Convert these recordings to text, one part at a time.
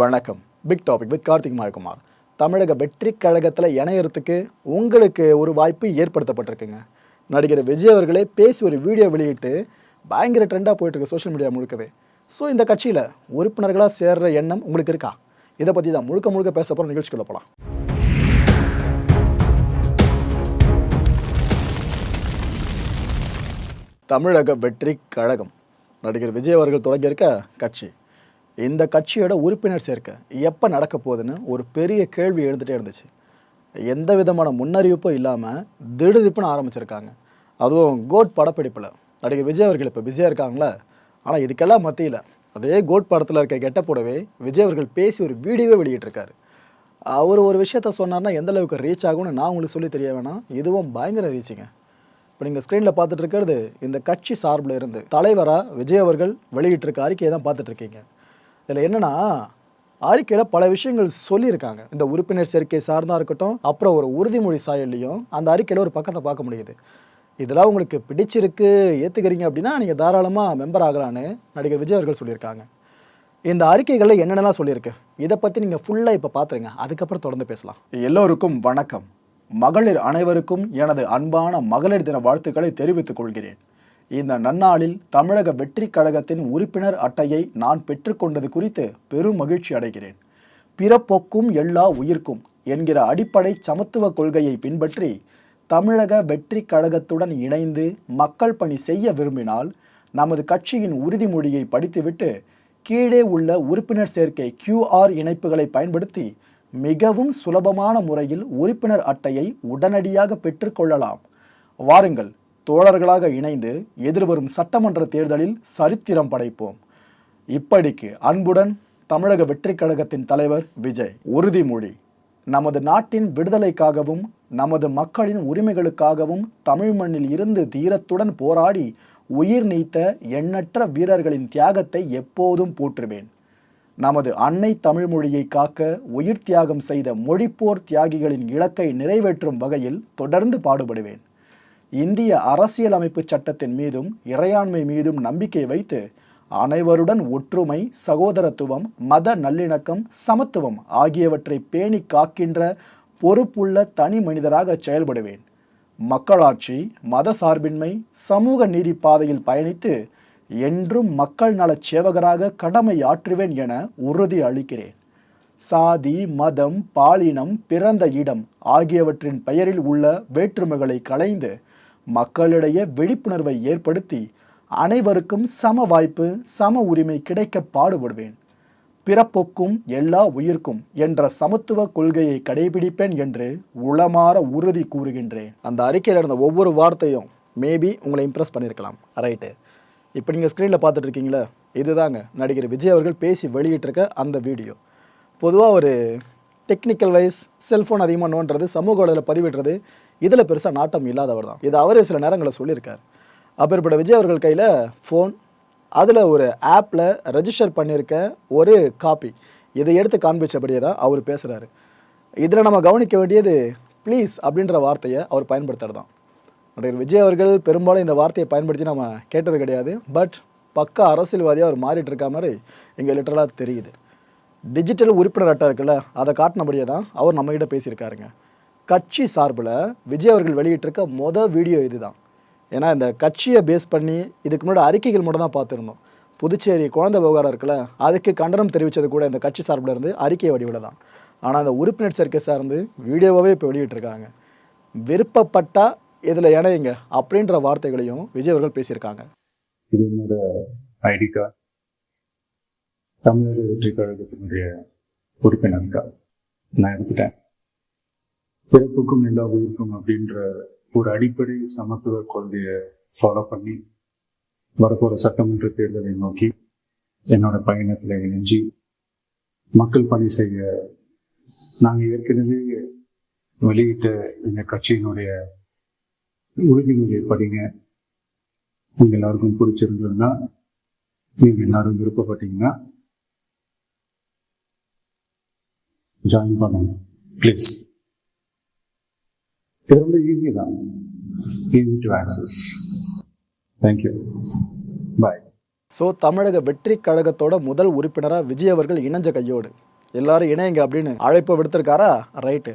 வணக்கம். Big topic with Karthik Mayakumar. Tamilaga Vettri கழகத்தில் இணையறதுக்கு உங்களுக்கு ஒரு வாய்ப்பு ஏற்படுத்தப்பட்டிருக்குங்க. நடிகர் விஜய் அவர்களே பேசி ஒரு வீடியோ வெளியிட்டு பயங்கர ட்ரெண்டாக போயிட்டுருக்கு சோஷியல் மீடியா முழுக்கவே. ஸோ இந்த கட்சியில் உறுப்பினர்களாக சேர்ற எண்ணம் உங்களுக்கு இருக்கா? இதை பற்றி தான் முழுக்க முழுக்க பேச போகிற நிகழ்ச்சிக்குள்ள போகலாம் தமிழக வெற்றி கழகம். நடிகர் விஜய் அவர்கள் தொடங்கியிருக்க கட்சி. இந்த கட்சியோட உறுப்பினர் சேர்க்கை எப்போ நடக்க போகுதுன்னு ஒரு பெரிய கேள்வி எழுந்துகிட்டே இருந்துச்சு. எந்த விதமான முன்னறிவிப்பும் இல்லாமல் திடுதிப்புன்னு ஆரம்பிச்சிருக்காங்க. அதுவும் கோட் படப்பிடிப்பில். நடிகர் விஜய் அவர்கள் இப்போ பிஸியாக இருக்காங்களே? ஆனால் இதுக்கெல்லாம் மத்தியில் அதே கோட் படத்தில் இருக்க கெட்ட போடவே விஜய் அவர்கள் பேசி ஒரு வீடியோவே வெளியிட்டிருக்காரு. அவர் ஒரு விஷயத்த சொன்னார்னா எந்த அளவுக்கு ரீச் ஆகும்னு நான் உங்களுக்கு சொல்லி தெரிய வேணாம். இதுவும் பயங்கர ரீச்சுங்க இப்போ நீங்கள் ஸ்க்ரீனில் பார்த்துட்டு இருக்கிறது இந்த கட்சி சார்பில் இருந்து தலைவராக விஜய் அவர்கள் வெளியிட்டிருக்க அறிக்கையை தான் பார்த்துட்ருக்கீங்க இதில் என்னென்னா அறிக்கையில் பல விஷயங்கள் சொல்லியிருக்காங்க. இந்த உறுப்பினர் சேர்க்கை சார்ந்தா இருக்கட்டும் அப்புறம் ஒரு உறுதிமொழி சாயல்லையும் அந்த அறிக்கையில் ஒரு பக்கத்தை பார்க்க முடியுது. இதெல்லாம் உங்களுக்கு பிடிச்சிருக்கு ஏற்றுக்கிறீங்க அப்படின்னா நீங்கள் தாராளமாக மெம்பர் ஆகலான்னு நடிகர் விஜய் அவர்கள் சொல்லியிருக்காங்க. இந்த அறிக்கைகளில் என்னென்னலாம் சொல்லியிருக்கு? இதை பற்றி நீங்கள் ஃபுல்லாக இப்போ பார்த்துருங்க அதுக்கப்புறம் தொடர்ந்து பேசலாம். எல்லோருக்கும் வணக்கம். மகளிர் அனைவருக்கும் எனது அன்பான மகளிர் தின வாழ்த்துக்களை தெரிவித்துக் கொள்கிறேன். இந்த நன்னாளில் தமிழக வெற்றி கழகத்தின் உறுப்பினர் அட்டையை நான் பெற்றுக்கொண்டது குறித்து பெரும் மகிழ்ச்சி அடைகிறேன். பிறப்போக்கும் எல்லா உயிர்க்கும் என்கிற அடிப்படை சமத்துவ கொள்கையை பின்பற்றி தமிழக வெற்றி கழகத்துடன் இணைந்து மக்கள் பணி செய்ய விரும்பினால் நமது கட்சியின் உறுதிமொழியை படித்துவிட்டு கீழே உள்ள உறுப்பினர் சேர்க்கை கியூஆர் இணைப்புகளை பயன்படுத்தி மிகவும் சுலபமான முறையில் உறுப்பினர் அட்டையை உடனடியாக பெற்றுக்கொள்ளலாம் வாருங்கள் தோழர்களாக இணைந்து எதிர்வரும் சட்டமன்ற தேர்தலில் சரித்திரம் படைப்போம். இப்படிக்கு அன்புடன் தமிழக வெற்றிக் கழகத்தின் தலைவர் விஜய் உறுதிமொழி. நமது நாட்டின் விடுதலைக்காகவும் நமது மக்களின் உரிமைகளுக்காகவும் தமிழ் மண்ணில் இருந்து தீரத்துடன் போராடி உயிர் நீத்த எண்ணற்ற வீரர்களின் தியாகத்தை எப்போதும் போற்றுவேன். நமது அன்னை தமிழ் மொழியை காக்க உயிர் தியாகம் செய்த மொழிப்போர் தியாகிகளின் இலக்கை நிறைவேற்றும் வகையில் தொடர்ந்து பாடுபடுவேன். இந்திய அரசியலமைப்பு சட்டத்தின் மீதும் இறையாண்மை மீதும் நம்பிக்கை வைத்து அனைவருடன் ஒற்றுமை சகோதரத்துவம் மத நல்லிணக்கம் சமத்துவம் ஆகியவற்றை பேணி காக்கின்ற பொறுப்புள்ள தனி மனிதராக செயல்படுவேன். மக்களாட்சி மத சார்பின்மை சமூக நீதி பாதையில் பயணித்து என்றும் மக்கள் நலச் சேவகராக கடமை ஆற்றுவேன் என உறுதி அளிக்கிறேன். சாதி மதம் பாலினம் பிறந்த இடம் ஆகியவற்றின் பெயரில் உள்ள வேற்றுமைகளை களைந்து மக்களிடையே விழிப்புணர்வை ஏற்படுத்தி அனைவருக்கும் சம வாய்ப்பு சம உரிமை கிடைக்க பாடுபடுவேன். பிறப்புக்கும் எல்லா உயிர்க்கும் என்ற சமத்துவ கொள்கையை கடைபிடிப்பேன் என்று உளமாற உறுதி கூறுகின்றேன். அந்த அறிக்கையில் இருந்த ஒவ்வொரு வார்த்தையும் மேபி உங்களை இம்ப்ரெஸ் பண்ணியிருக்கலாம். ரைட்டு இப்போ நீங்கள் ஸ்க்ரீனில் பார்த்துட்டு இருக்கீங்களா இதுதாங்க நடிகர் விஜய் அவர்கள் பேசி வெளியிட்டிருக்க அந்த வீடியோ பொதுவாக ஒரு டெக்னிக்கல் வைஸ் செல்ஃபோன் அதிகமாக நோன்றது சமூக வலையில் பதிவிடுறது இதில் பெருசாக நாட்டம் இல்லாதவர் தான். இது அவரே சில நேரங்களில் சொல்லியிருக்கார். அப்பேற்பட்ட விஜய் அவர்கள் கையில் ஃபோன் அதில் ஒரு ஆப்பில் ரெஜிஸ்டர் பண்ணியிருக்க ஒரு காப்பி இதை எடுத்து காண்பிச்சபடியே தான் அவர் பேசுகிறாரு இதில் நம்ம கவனிக்க வேண்டியது ப்ளீஸ் அப்படின்ற வார்த்தையை அவர் பயன்படுத்துறது தான். நடிகர் விஜய் அவர்கள் பெரும்பாலும் இந்த வார்த்தையை பயன்படுத்தி நம்ம கேட்டது கிடையாது. பட் பக்கா அரசியல்வாதியாக அவர் மாறிட்டு இருக்க மாதிரி இங்கே லிட்டரலாக தெரியுது. டிஜிட்டல் உறுப்பினர் அட்டை இருக்குல்ல அதை காட்டினபடியே தான் அவர் நம்மகிட்ட பேசியிருக்காருங்க. கட்சி சார்பில் விஜய் அவர்கள் வெளியிட்டிருக்க மொதல் வீடியோ இதுதான். ஏன்னா இந்த கட்சியை பேஸ் பண்ணி இதுக்கு முன்னாடி அறிக்கைகள் மட்டும் தான் பார்த்துருந்தோம். புதுச்சேரி குழந்தை விவகாரம் இருக்குல்ல அதுக்கு கண்டனம் தெரிவித்தது கூட இந்த கட்சி சார்பில் இருந்து அறிக்கை வடிவில் தான். ஆனால் அந்த உறுப்பினர் சேர்க்கை சார்ந்து வீடியோவாகவே இப்போ வெளியிட்டிருக்காங்க. விருப்பப்பட்டா இதில் இணையுங்க அப்படின்ற வார்த்தைகளையும் விஜய் அவர்கள் பேசியிருக்காங்க. இது என்னோட ஐடி கார்டு. தமிழக வெற்றி கழகத்தினுடைய உறுப்பினர் கார்டு. நான் எடுத்துட்டேன். பிறப்புக்கும் எல்லா உயிருக்கும் அப்படின்ற ஒரு அடிப்படை சமத்துவ கொள்கையை ஃபாலோ பண்ணி வரப்போகிற சட்டமன்ற தேர்தலை நோக்கி என்னோட பயணத்தில் இணைஞ்சி மக்கள் பணி செய்ய நாங்கள் ஏற்கனவே வெளியிட்ட இந்த கட்சியினுடைய உறுதிமொழியை படிங்க. நீங்கள் எல்லாருக்கும் பிடிச்சிருந்ததுன்னா நீங்கள் எல்லாரும் விருப்பப்பட்டீங்கன்னா ஜாயின் பண்ணுங்க. ப்ளீஸ் இது ரொம்ப ஈஸி தான். Easy to access thank you bye so Tamilaga Vettri கழகத்தோட முதல் உறுப்பினராக விஜய் அவர்கள் இணைஞ்ச கையோடு. எல்லாரும் இணையுங்க அப்படின்னு அழைப்பு விடுத்திருக்காரா? ரைட்டு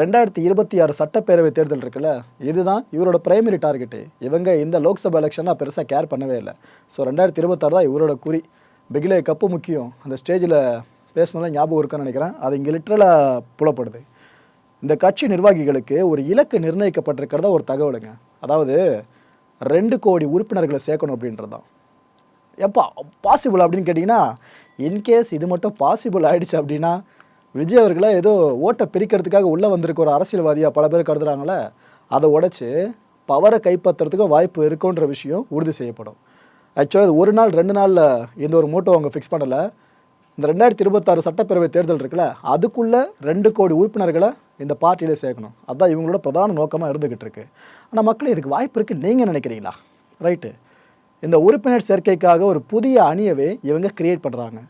ரெண்டாயிரத்தி இருபத்தி ஆறு சட்டப்பேரவை தேர்தல் இருக்குல்ல இதுதான் இவரோட பிரைமரி டார்கெட்டு இவங்க இந்த லோக்சபா எலெக்ஷனாக பெருசாக கேர் பண்ணவே இல்லை. ஸோ ரெண்டாயிரத்தி இருபத்தாறு தான் இவரோட குறி. பிகிலே கப்பு முக்கியம். அந்த ஸ்டேஜில் பேசினாலும் ஞாபகம் இருக்குன்னு நினைக்கிறேன். அது இங்கே லிட்ரலாக புலப்படுது. இந்த கட்சி நிர்வாகிகளுக்கு ஒரு இலக்கு நிர்ணயிக்கப்பட்டிருக்கிறதா ஒரு தகவலுங்க. அதாவது ரெண்டு கோடி உறுப்பினர்களை சேர்க்கணும் அப்படின்றது தான் எப்பா பாசிபிள் அப்படின்னு கேட்டிங்கன்னா இன்கேஸ் இது மட்டும் பாசிபிள் ஆகிடுச்சு அப்படின்னா விஜய் அவர்களை ஏதோ ஓட்டை பிரிக்கிறதுக்காக உள்ளே வந்திருக்க ஒரு அரசியல்வாதியாக பல பேர் கருதுறாங்களே அதை உடைச்சி பவரை கைப்பற்றுறதுக்கு வாய்ப்பு இருக்குன்ற விஷயம் உறுதி செய்யப்படும். ஆக்சுவலாக இது ஒரு நாள் ரெண்டு நாளில் இந்த ஒரு மூட்டை அவங்க ஃபிக்ஸ் பண்ணலை. இந்த ரெண்டாயிரத்தி இருபத்தாறு சட்டப்பேரவை தேர்தல் இருக்குல்ல அதுக்குள்ளே ரெண்டு கோடி உறுப்பினர்களை இந்த பார்ட்டியில் சேர்க்கணும். அதுதான் இவங்களோட பிரதான நோக்கமாக இருந்துக்கிட்டு இருக்கு. ஆனால் மக்கள் இதுக்கு வாய்ப்பு இருக்குன்னு நீங்கள் நினைக்கிறீங்களா? ரைட்டு இந்த உறுப்பினர் சேர்க்கைக்காக ஒரு புதிய அணியவே இவங்க கிரியேட் பண்ணுறாங்க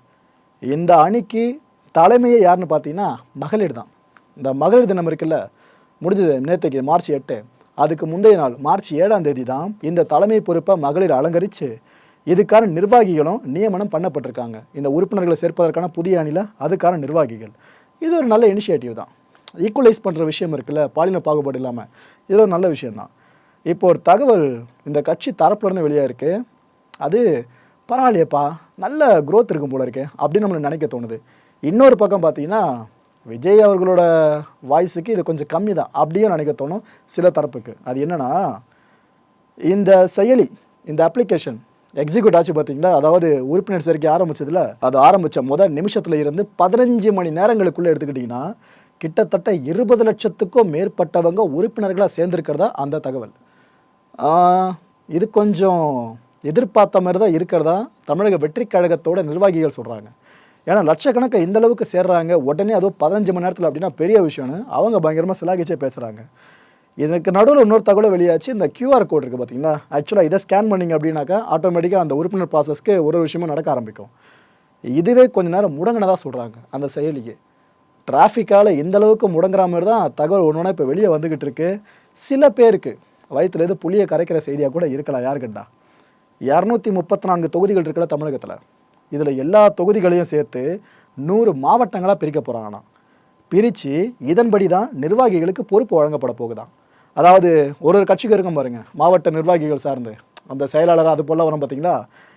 இந்த அணிக்கு தலைமையே யாருன்னு பார்த்தீங்கன்னா மகளிர் தான். இந்த மகளிர் தினம் இருக்குல்ல முடிஞ்சது நேற்றுக்கு மார்ச் எட்டு. அதுக்கு முந்தைய நாள் மார்ச் ஏழாம் தேதி தான் இந்த தலைமை பொறுப்பை மகளிர் அலங்கரித்து இதுக்கான நிர்வாகிகளும் நியமனம் பண்ணப்பட்டிருக்காங்க. இந்த உறுப்பினர்களை சேர்ப்பதற்கான புதிய அணியில் அதுக்கான நிர்வாகிகள். இது ஒரு நல்ல இனிஷியேட்டிவ் தான். ஈக்குவலைஸ் பண்ணுற விஷயம் இருக்குல்ல பாலின பாகுபாடு இல்லாமல் இது ஒரு நல்ல விஷயந்தான் இப்போ ஒரு தகவல் இந்த கட்சி தரப்புலேருந்து வெளியாக இருக்குது அது பரவாயில்லையப்பா நல்ல க்ரோத் இருக்கும் போல இருக்கே அப்படின்னு நம்மளுக்கு நினைக்க தோணுது. இன்னொரு பக்கம் பார்த்தீங்கன்னா விஜய் அவர்களோட வாய்ஸுக்கு இது கொஞ்சம் கம்மி தான் அப்படியும் நினைக்க தோணும் சில தரப்புக்கு. அது என்னன்னா இந்த செயலி இந்த அப்ளிகேஷன் எக்ஸிக்யூட் ஆச்சு பார்த்தீங்களா? அதாவது உறுப்பினர் சேர்க்கை ஆரம்பிச்சதுல அது ஆரம்பித்த முதல் நிமிஷத்தில் இருந்து பதினஞ்சு மணி நேரங்களுக்குள்ளே எடுத்துக்கிட்டிங்கன்னா கிட்டத்தட்ட இருபது லட்சத்துக்கும் மேற்பட்டவங்க உறுப்பினர்களாக சேர்ந்துருக்கிறதா அந்த தகவல். இது கொஞ்சம் எதிர்பார்த்த மாதிரி தான் இருக்கிறதா? தமிழக வெற்றி கழகத்தோட நிர்வாகிகள் சொல்கிறாங்க ஏன்னா லட்சக்கணக்கில் இந்த அளவுக்கு சேர்றாங்க. உடனே அதுவும் பதினஞ்சு மணி நேரத்தில் அப்படின்னா பெரிய விஷயம்னு அவங்க பயங்கரமாக சிலாகிச்சே பேசுகிறாங்க இதுக்கு நடுவில் இன்னொரு தகவல் வெளியாச்சு. இந்த கியூஆர் கோட் இருக்குது பார்த்தீங்களா ஆக்சுவலாக இதை ஸ்கேன் பண்ணிங்க அப்படின்னாக்கா ஆட்டோமேட்டிக்காக அந்த உறுப்பினர் ப்ராசஸ்க்கு ஒரு விஷயமும் நடக்க ஆரம்பிக்கும். இதுவே கொஞ்ச நேரம் முடங்கினதாக சொல்கிறாங்க அந்த செயலிக்கு. டிராஃபிக்கால் இந்த அளவுக்கு முடங்குற மாதிரி தான் தகவல் ஒன்று இப்போ வெளியே வந்துக்கிட்டு இருக்கு. சில பேருக்கு வயிற்றுல எது புளியை கரைக்கிற செய்தியாக கூட இருக்கலாம் யாருக்குண்டா இரநூத்தி முப்பத்தி நான்கு தொகுதிகள் இருக்கல தமிழகத்தில். இதில் எல்லா தொகுதிகளையும் சேர்த்து நூறு மாவட்டங்களாக பிரிக்க போகிறாங்கண்ணா பிரித்து இதன்படி தான் நிர்வாகிகளுக்கு பொறுப்பு வழங்கப்பட போகுதான் அதாவது ஒரு ஒரு கட்சிக்கு இருக்கும் பாருங்கள் மாவட்ட நிர்வாகிகள் சார்ந்து. அந்த செயலாளர் அது போல் வரும் பார்த்தீங்களா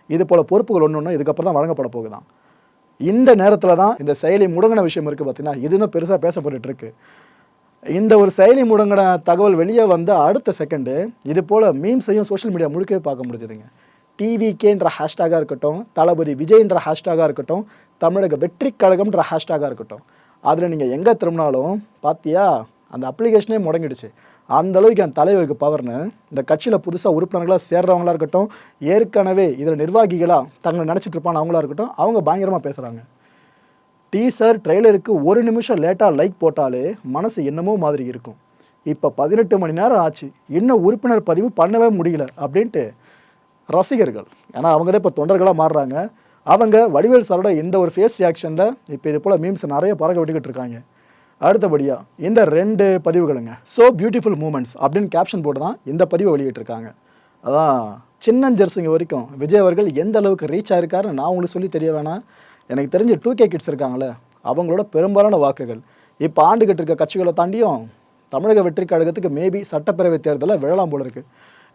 இது போல் பொறுப்புகள் ஒன்று ஒன்று இதுக்கப்புறம் தான் வழங்கப்பட போகுதான் இந்த நேரத்தில் தான் இந்த செயலி முடங்கின விஷயம் இருக்குது பார்த்தீங்கன்னா இது இன்னும் பெருசாக பேசப்பட்டுட்டு இருக்கு. இந்த ஒரு செயலி முடங்கின தகவல் வெளியே வந்த அடுத்த செகண்டு இது போல் மீம்ஸையும் சோஷியல் மீடியா முழுக்கவே பார்க்க முடிஞ்சதுங்க. டிவிகேன்ற ஹேஷ்டாகாக இருக்கட்டும் தளபதி விஜய்ன்ற ஹேஷ்டாகாக இருக்கட்டும் தமிழக வெற்றி கழகம்ன்ற ஹேஷ்டாகாக இருக்கட்டும். அதில் நீங்கள் எங்கே திரும்பினாலும் பார்த்தியா அந்த அப்ளிகேஷனே முடங்கிடுச்சு. அந்த அளவுக்கு என் தலைவருக்கு பவர்னு இந்த கட்சியில் புதுசாக உறுப்பினர்களாக சேர்றவங்களா இருக்கட்டும் ஏற்கனவே இதில் நிர்வாகிகளாக தங்களை நினச்சிட்டு இருப்பான அவங்களா இருக்கட்டும் அவங்க பயங்கரமாக பேசுகிறாங்க டீசர் ட்ரெய்லருக்கு ஒரு நிமிஷம் லேட்டாக லைக் போட்டாலே மனசு என்னமோ மாதிரி இருக்கும். இப்போ பதினெட்டு மணி நேரம் ஆச்சு இன்னும் உறுப்பினர் பதிவு பண்ணவே முடியல அப்படின்ட்டு ரசிகர்கள் ஏன்னா அவங்க தான் இப்போ தொண்டர்களாக மாறுறாங்க அவங்க வடிவேல் சாரோட இந்த ஒரு ஃபேஸ் ரியாக்ஷனில் இப்போ இது போல் மீம்ஸ் நிறைய பறக்க விட்டுக்கிட்டு இருக்காங்க. அடுத்தபடியாக இந்த ரெண்டு பதிவுகளுங்க ஸோ பியூட்டிஃபுல் மூமெண்ட்ஸ் அப்படின்னு கேப்ஷன் போட்டு தான் இந்த பதிவை வெளியிட்டிருக்காங்க. அதான் சின்னஞ்சர்ஸுங்க வரைக்கும் விஜய் அவர்கள் எந்த அளவுக்கு ரீச் ஆயிருக்காருன்னு நான் உங்களுக்கு சொல்லி தெரிய வேணாம். எனக்கு தெரிஞ்ச டூ கே கிட்ஸ் இருக்காங்களே அவங்களோட பெரும்பாலான வாக்குகள். இப்போ ஆண்டுகிட்டு இருக்க கட்சிகளை தாண்டியும் தமிழக வெற்றி கழகத்துக்கு மேபி சட்டப்பேரவை தேர்தலில் விழலாம் போல இருக்குது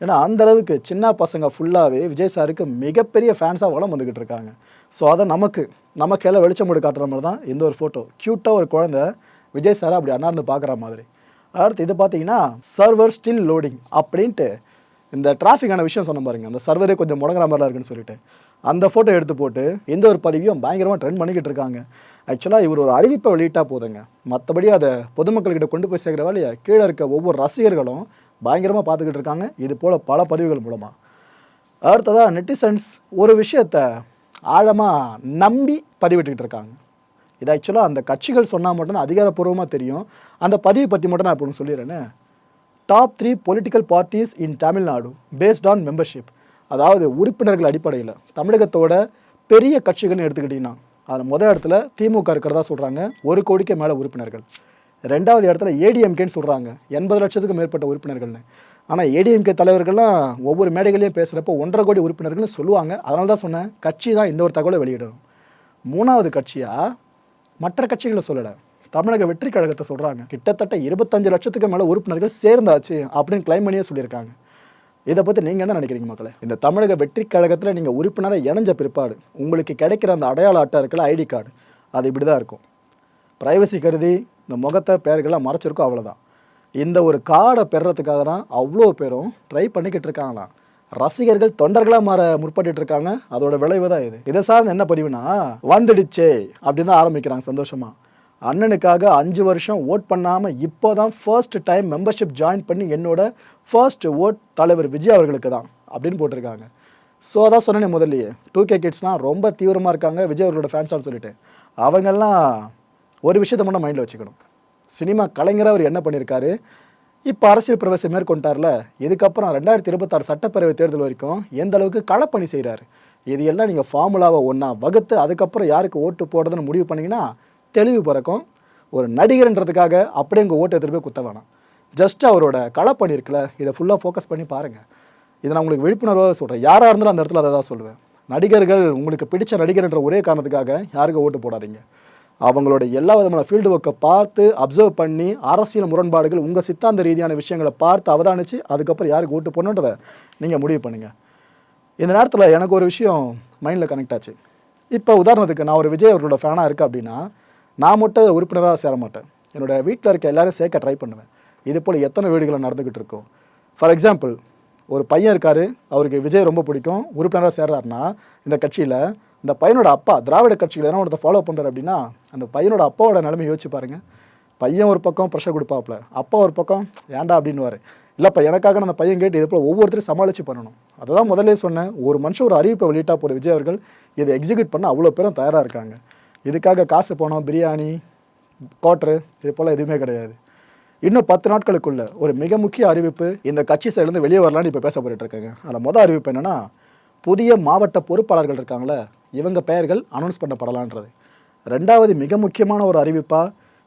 ஏன்னா அந்த அளவுக்கு சின்ன பசங்க ஃபுல்லாகவே விஜய் சாருக்கு மிகப்பெரிய ஃபேன்ஸாக வளம் வந்துக்கிட்டு இருக்காங்க. ஸோ அதை நமக்கு நமக்கு எல்லாம் வெளிச்சம் போட்டு காட்டுற மாதிரி தான் இந்த ஒரு ஃபோட்டோ க்யூட்டாக ஒரு குழந்தை விஜய் சாரை அப்படி அண்ணாந்து பார்க்குற மாதிரி. அடுத்து இது பார்த்தீங்கன்னா சர்வர் ஸ்டில் லோடிங் அப்படின்ட்டு இந்த டிராஃபிக்கான விஷயம் சொன்ன பாருங்க. அந்த சர்வரே கொஞ்சம் முடங்குற மாதிரிலாம் இருக்குன்னு சொல்லிட்டு. அந்த ஃபோட்டோ எடுத்து போட்டு எந்த ஒரு பதிவையும் பயங்கரமாக ட்ரெண்ட் பண்ணிக்கிட்டு இருக்காங்க. ஆக்சுவலாக இவர் ஒரு அறிவிப்பை வெளியிட்டா போதுங்க. மற்றபடி அதை பொதுமக்கள்கிட்ட கொண்டு போய் சேர்க்குற வேலையை கீழே இருக்க ஒவ்வொரு ரசிகர்களும் பயங்கரமாக பார்த்துக்கிட்டு இருக்காங்க. இது போல் பல பதிவுகள் மூலமாக அடுத்ததாக நெட்டிசன்ஸ் ஒரு விஷயத்த ஆழமாக நம்பி பதிவிட்டுக்கிட்டு இருக்காங்க. இது ஆக்சுவலாக அந்த கட்சிகள் சொன்னால் மட்டும்தான் அதிகாரப்பூர்வமாக தெரியும். அந்த பதிவை பற்றி மட்டும் நான் இப்போ ஒன்று சொல்லிடுறேனே. Top three political parties in Tamil Nadu based on membership அதாவது உறுப்பினர்கள் அடிப்படையில். தமிழகத்தோட பெரிய கட்சிகள்னு எடுத்துக்கிட்டிங்கன்னா அதில் முதல் இடத்துல திமுக இருக்கிறதா சொல்கிறாங்க ஒரு கோடிக்கு மேலே உறுப்பினர்கள். ரெண்டாவது இடத்துல ஏடிஎம்கேன்னு சொல்கிறாங்க எண்பது லட்சத்துக்கு மேற்பட்ட உறுப்பினர்கள்னு. ஆனால் ஏடிஎம்கே தலைவர்கள்லாம் ஒவ்வொரு மேடைகளையும் பேசுகிறப்போ ஒன்றரை கோடி உறுப்பினர்கள்னு சொல்லுவாங்க. அதனால தான் சொன்னேன் கட்சி தான் இந்த ஒரு தகவலை வெளியிடணும் மூணாவது கட்சியாக மற்ற கட்சிகளை சொல்லலை. தமிழக வெற்றி கழகத்தை சொல்கிறாங்க கிட்டத்தட்ட இருபத்தஞ்சு லட்சத்துக்கு மேலே உறுப்பினர்கள் சேர்ந்தாச்சு அப்படின்னு கிளைம் பண்ணியே சொல்லியிருக்காங்க. இதை பற்றி நீங்கள் என்ன நினைக்கிறீங்க மக்களே? இந்த தமிழக வெற்றி கழகத்தில் நீங்கள் உறுப்பினரை இணைஞ்ச பிற்பாடு உங்களுக்கு கிடைக்கிற அந்த அடையாள அட்டை இருக்கல ஐடி கார்டு அது இப்படி தான் இருக்கும். ப்ரைவசி கருதி இந்த முகத்தை பெயர்கள்லாம் மறைச்சிருக்கோம் அவ்வளோதான் இந்த ஒரு கார்டை பெறுறதுக்காக தான் அவ்வளோ பேரும் ட்ரை பண்ணிக்கிட்டு இருக்காங்களாம். ரசிகர்கள் தொண்டர்களாக மாற முற்பட்டு இருக்காங்க அதோட விளைவு தான் இது. இதை சார்ந்து என்ன பதிவுனா வந்துடுச்சே அப்படின்னு தான் ஆரம்பிக்கிறாங்க சந்தோஷமா. அண்ணனுக்காக அஞ்சு வருஷம் ஓட் பண்ணாமல் இப்போ தான் ஃபர்ஸ்ட் டைம் மெம்பர்ஷிப் ஜாயின் பண்ணி என்னோட ஃபர்ஸ்ட் ஓட் தலைவர் விஜய் அவர்களுக்கு தான் அப்படின்னு போட்டிருக்காங்க. ஸோ அதான் சொன்னேனே முதல்லையே. டூ கே கிட்ஸ்னால் ரொம்ப தீவிரமாக இருக்காங்க. விஜய் அவர்களோட ஃபேன்ஸான்னு சொல்லிட்டு. அவங்கெல்லாம் ஒரு விஷயத்த மட்டும் மைண்டில் வச்சுக்கணும். சினிமா கலைஞராக அவர் என்ன பண்ணியிருக்காரு இப்போ அரசியல் பிரவேசம் மேற்கொண்டார்ல. இதுக்கப்புறம் ரெண்டாயிரத்தி இருபத்தாறு சட்டப்பேரவை தேர்தல் வரைக்கும் எந்த அளவுக்கு களப்பணி செய்கிறாரு இது எல்லாம் நீங்கள் ஃபார்முலாவை ஒன்றா வகுத்து அதுக்கப்புறம் யாருக்கு ஓட்டு போடுறதுன்னு முடிவு பண்ணிங்கன்னா தெளிவு பிறக்கும். ஒரு நடிகர்ன்றதுக்காக அப்படியே உங்கள் ஓட்டு எடுத்துகிட்டு போய் குத்த வேணாம். ஜஸ்ட் அவரோட களப்பணி இருக்குல்ல இதை ஃபுல்லாக ஃபோக்கஸ் பண்ணி பாருங்கள் இதை நான் உங்களுக்கு விழிப்புணர்வாக சொல்கிறேன் யாராக இருந்தாலும் அந்த இடத்துல அதை தான் சொல்லுவேன். நடிகர்கள் உங்களுக்கு பிடிச்ச நடிகர்ன்ற ஒரே காரணத்துக்காக யாருக்கும் ஓட்டு போடாதீங்க. அவங்களோட எல்லா விதமான ஃபீல்டு ஒர்க்கை பார்த்து அப்சர்வ் பண்ணி அரசியல் முரண்பாடுகள் உங்கள் சித்தாந்த ரீதியான விஷயங்களை பார்த்து அவதானித்து அதுக்கப்புறம் யாருக்கு ஓட்டு போடணுன்றதை நீங்கள் முடிவு பண்ணுங்கள் இந்த நேரத்தில் எனக்கு ஒரு விஷயம் மைண்டில் கனெக்ட் ஆச்சு. இப்போ உதாரணத்துக்கு நான் ஒரு விஜய் அவர்களோட ஃபேனாக இருக்கேன் அப்படின்னா நான் மட்டும் உறுப்பினராக சேர மாட்டேன். என்னோட வீட்டில் இருக்க எல்லோரும் சேர்க்க ட்ரை பண்ணுவேன். இது போல் எத்தனை வீடுகளை நடந்துக்கிட்டு இருக்கோம். ஃபார் எக்ஸாம்பிள் ஒரு பையன் இருக்கார் அவருக்கு விஜய் ரொம்ப பிடிக்கும் உறுப்பினராக சேர்றாருன்னா இந்த கட்சியில் இந்த பையனோட அப்பா திராவிட கட்சியில் எதனா ஒருத்த ஃபாலோ பண்ணுறாரு அப்படின்னா அந்த பையனோட அப்பாவோட நிலைமை யோசிச்சு பாருங்கள் பையன் ஒரு பக்கம் ப்ரெஷர் கொடுப்பாப்புல அப்பா ஒரு பக்கம் ஏன்டா அப்படின்னுவார். இல்லைப்பா எனக்காக அந்த பையன் கேட்டு இது போல் ஒவ்வொருத்தரும் சமாளித்து பண்ணணும். அதை தான் முதல்ல சொன்னேன் ஒரு மனுஷன் ஒரு அறிவிப்பை வெளியிட்டா போகிற விஜய் அவர்கள் இதை எக்ஸிக்யூட் பண்ண அவ்வளோ பேரும் தயாராக இருக்காங்க. இதுக்காக காசு போனோம் பிரியாணி கோட்ரு இது போல் எதுவுமே கிடையாது. இன்னும் பத்து நாட்களுக்குள்ள ஒரு மிக முக்கிய அறிவிப்பு இந்த கட்சி சைடுலேருந்து வெளியே வரலான்னு இப்போ பேச போயிட்டுருக்காங்க அதில் மொதல் அறிவிப்பு என்னன்னா புதிய மாவட்ட பொறுப்பாளர்கள் இருக்காங்களே இவங்க பெயர்கள் அனௌன்ஸ் பண்ணப்படலான்றது. ரெண்டாவது மிக முக்கியமான ஒரு அறிவிப்பாக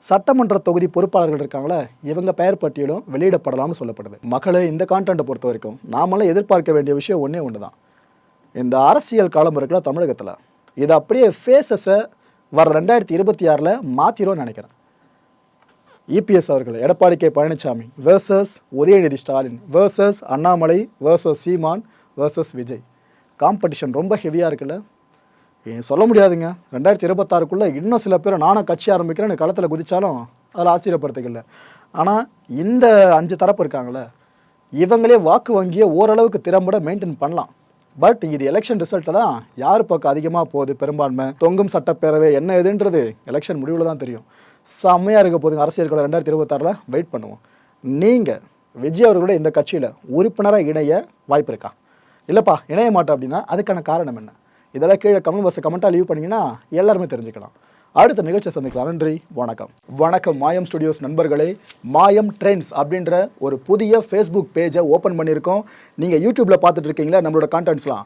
சட்டமன்ற தொகுதி பொறுப்பாளர்கள் இருக்காங்களே இவங்க பெயர் பட்டியலும் வெளியிடப்படலாம்னு சொல்லப்படுது. மக்களை இந்த கான்டென்ட்டை பொறுத்த வரைக்கும் நாமெல்லாம் எதிர்பார்க்க வேண்டிய விஷயம் ஒன்றே ஒன்று தான் இந்த அரசியல் காலம் இருக்குல்ல தமிழகத்தில் இது அப்படியே ஃபேஸஸை வர ரெண்டாயிரத்தி இருபத்தி ஆறில் மாற்றிடும்னு நினைக்கிறேன். இபிஎஸ் அவர்கள் Edappadi K Palaniswami versus Udhayanidhi Stalin versus Annamalai versus Seeman versus Vijay. Competition ரொம்ப ஹெவியாக இருக்குல்ல? ஏன் சொல்ல முடியாதுங்க. ரெண்டாயிரத்தி இருபத்தாறுக்குள்ளே இன்னும் சில பேர் நானும் கட்சி ஆரம்பிக்கிறேன்னு களத்தில் குதித்தாலும் அதில் ஆச்சரியப்படுத்திக்கல ஆனால் இந்த அஞ்சு தரப்பு இருக்காங்களே இவங்களே வாக்கு வங்கியை ஓரளவுக்கு திறம்பட மெயின்டைன் பண்ணலாம். பட் இது எலெக்ஷன் ரிசல்ட்டை தான் யார் பக்கம் அதிகமாக போகுது பெரும்பான்மை? தொங்கும் சட்டப்பேரவை என்ன எதுன்றது எலெக்ஷன் முடிவில் தான் தெரியும். செம்மையாக இருக்க போதுங்க அரசியல் கூட ரெண்டாயிரத்தி இருபத்தாறில் வெயிட் பண்ணுவோம். நீங்கள் விஜய் அவர்களோட இந்த கட்சியில் உறுப்பினராக இணைய வாய்ப்பு இருக்கா? இல்லைப்பா இணைய மாட்டேன் அப்படின்னா அதுக்கான காரணம் என்ன? இதெல்லாம் கீழே கமெண்ட் பாக்ஸை கமெண்ட்டாக லீவ் பண்ணிங்கன்னா எல்லாருமே தெரிஞ்சுக்கலாம். அடுத்த நிகழ்ச்சியை சந்திக்கலாம். நன்றி வணக்கம். வணக்கம் மாயம் ஸ்டுடியோஸ் நண்பர்களே. மாயம் ட்ரெண்ட்ஸ் அப்படின்ற ஒரு புதிய ஃபேஸ்புக் பேஜை ஓப்பன் பண்ணியிருக்கோம். நீங்கள் யூடியூப்பில் பார்த்துட்டு இருக்கீங்களா? நம்மளோட கான்டென்ட்ஸ்லாம்